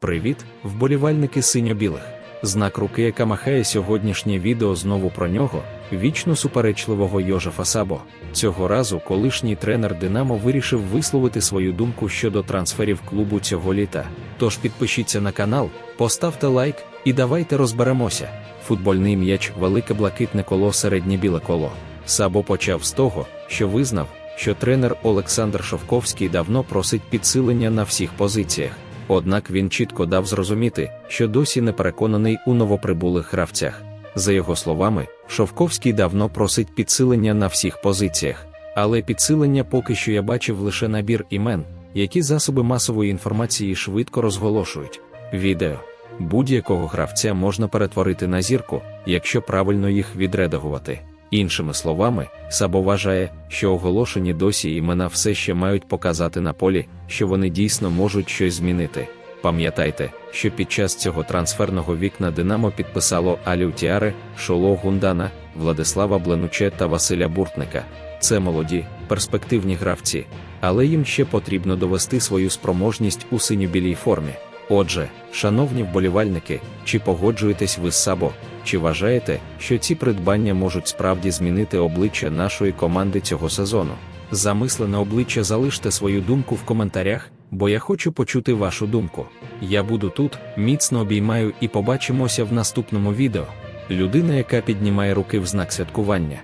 Привіт, вболівальники синьо-білих. Знак руки, яка махає сьогоднішнє відео знову про нього, вічно суперечливого Йожефа Сабо. Цього разу колишній тренер Динамо вирішив висловити свою думку щодо трансферів клубу цього літа. Тож підпишіться на канал, поставте лайк і давайте розберемося. Футбольний м'яч велике блакитне коло середнє біле коло. Сабо почав з того, що визнав, що тренер Олександр Шовковський давно просить підсилення на всіх позиціях. Однак він чітко дав зрозуміти, що досі не переконаний у новоприбулих гравцях. За його словами, Шовковський давно просить підсилення на всіх позиціях, але підсилення поки що я бачив лише набір імен, які засоби масової інформації швидко розголошують. Відео будь-якого гравця можна перетворити на зірку, якщо правильно їх відредагувати. Іншими словами, Сабо вважає, що оголошені досі імена все ще мають показати на полі, що вони дійсно можуть щось змінити. Пам'ятайте, що під час цього трансферного вікна Динамо підписало Алю Тіаре, Шоло Гундана, Владислава Бленуче та Василя Буртника. Це молоді, перспективні гравці, але їм ще потрібно довести свою спроможність у синьо-білій формі. Отже, шановні вболівальники, чи погоджуєтесь ви з Сабо, чи вважаєте, що ці придбання можуть справді змінити обличчя нашої команди цього сезону? Замислене обличчя залиште свою думку в коментарях, бо я хочу почути вашу думку. Я буду тут, міцно обіймаю і побачимося в наступному відео. Людина, яка піднімає руки в знак святкування.